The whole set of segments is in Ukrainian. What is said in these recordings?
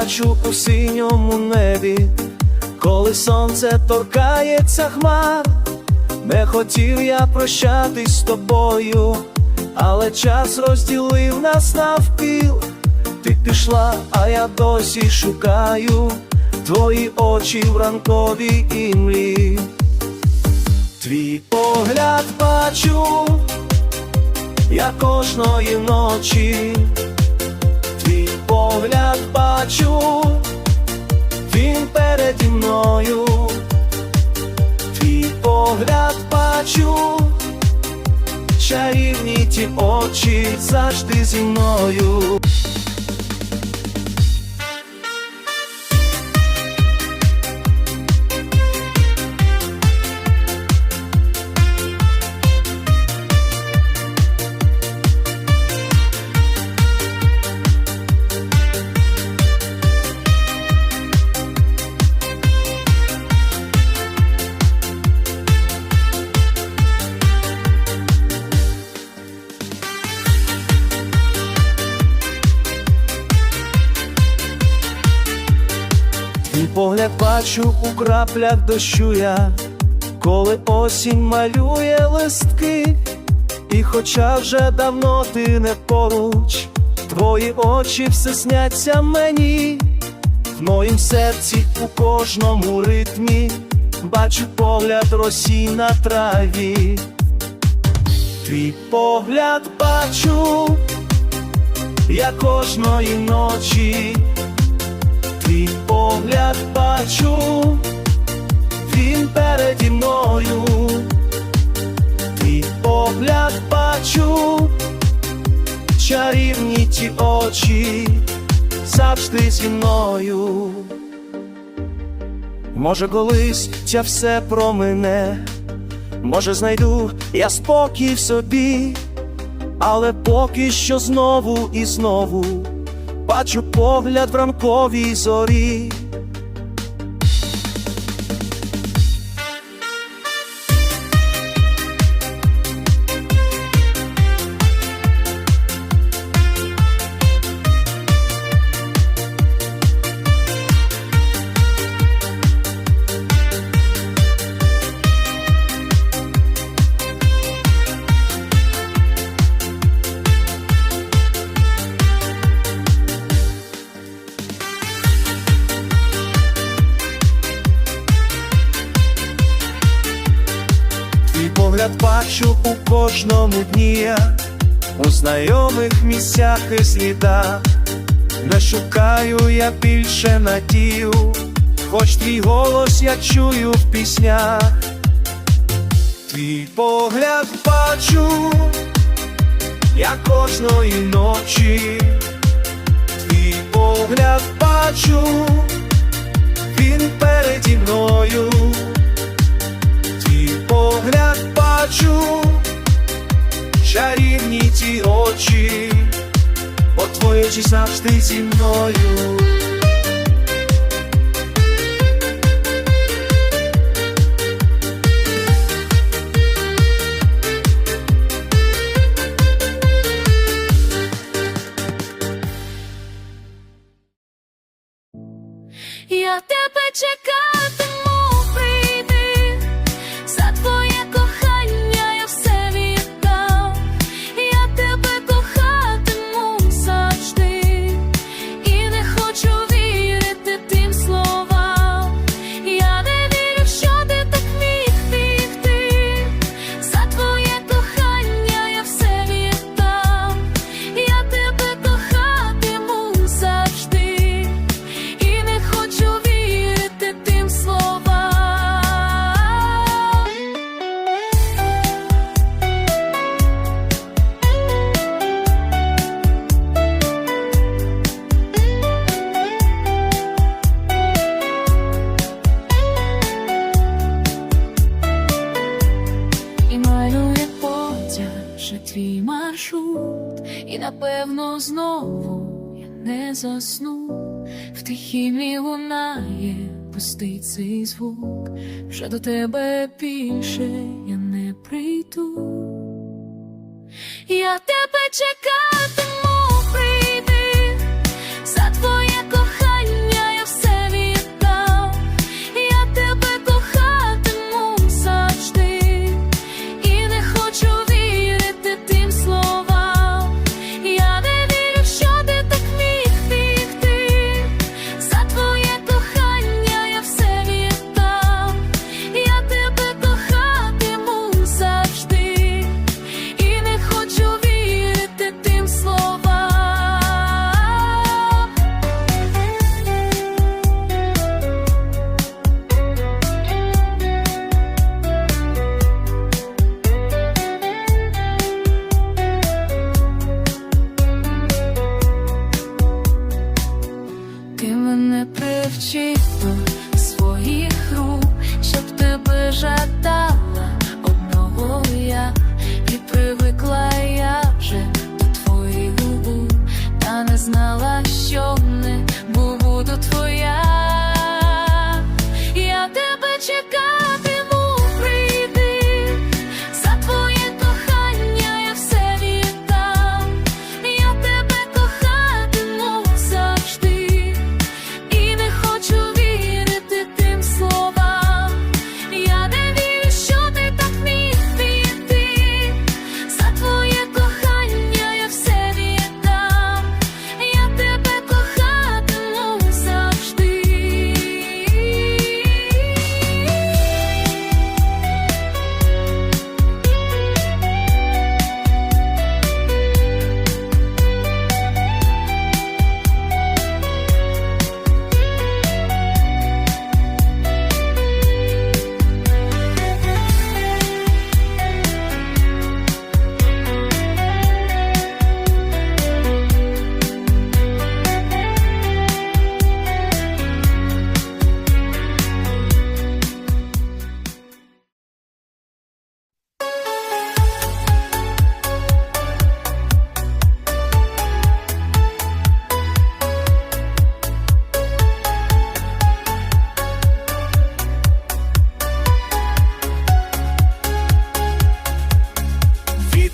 бачу у синьому небі, коли сонце торкається хмар, не хотів я прощатись з тобою, але час розділив нас навпіл. Ти пішла, а я досі шукаю твої очі в ранковій імлі. Твій погляд бачу, я кожної ночі, погляд бачу, він переді мною, твій погляд бачу, чарівні ті очі завжди зі мною. Бачу у краплях дощу я, коли осінь малює листки, і хоча вже давно ти не поруч, твої очі все сняться мені, в моїм серці у кожному ритмі бачу погляд росі на траві. Твій погляд бачу, я кожної ночі. Твій погляд бачу, він переді мною, твій погляд бачу, чарівні ті очі завжди зі мною. Може, колись ця все промине, може, знайду я спокій в собі, але поки що знову і знову бачу погляд в ранковій зорі. Кожному дні, у знайомих місцях і слідах, не шукаю я більше надію, хоч твій голос я чую в піснях, твій погляд бачу, я кожної ночі, твій погляд бачу, він переді мною. Твій погляд бачу, чарівні ті очі, бо твоє завжди зі мною. Напевно знову я не засну. В тихімі лунає пустий цей звук, вже до тебе більше я не прийду. Я тебе чекатиму, мене своїх рук, щоб тебе жадала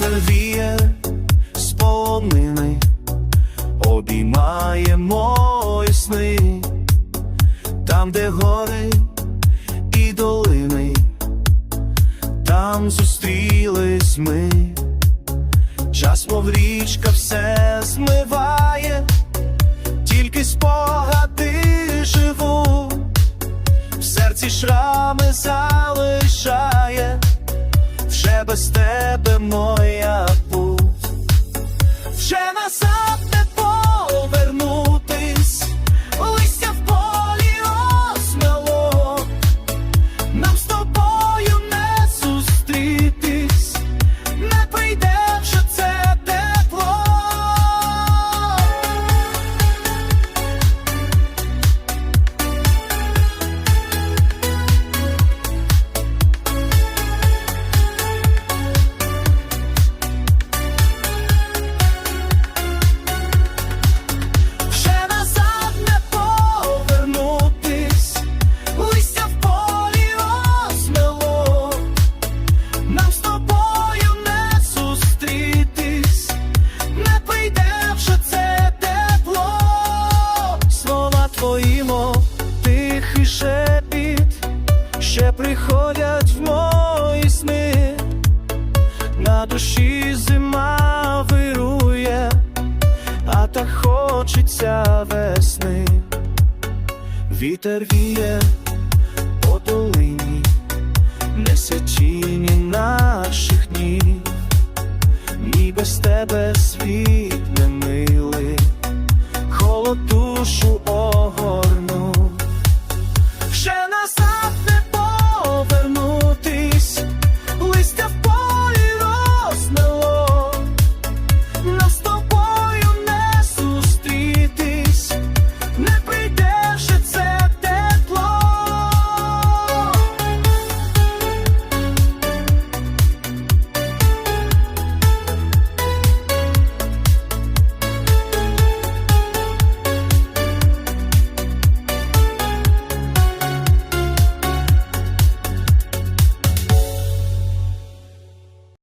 Вітер віє з обіймає мої сни, там, де гори і долини, там зустрілись ми, час, мов річка, все змиває, тільки спогади живу, в серці шрами залишає вже без тебе моя путь, вже назад не повернутись, вітер віє по долині, несе тіні наших днів, ні без тебе світ не милий, холод душу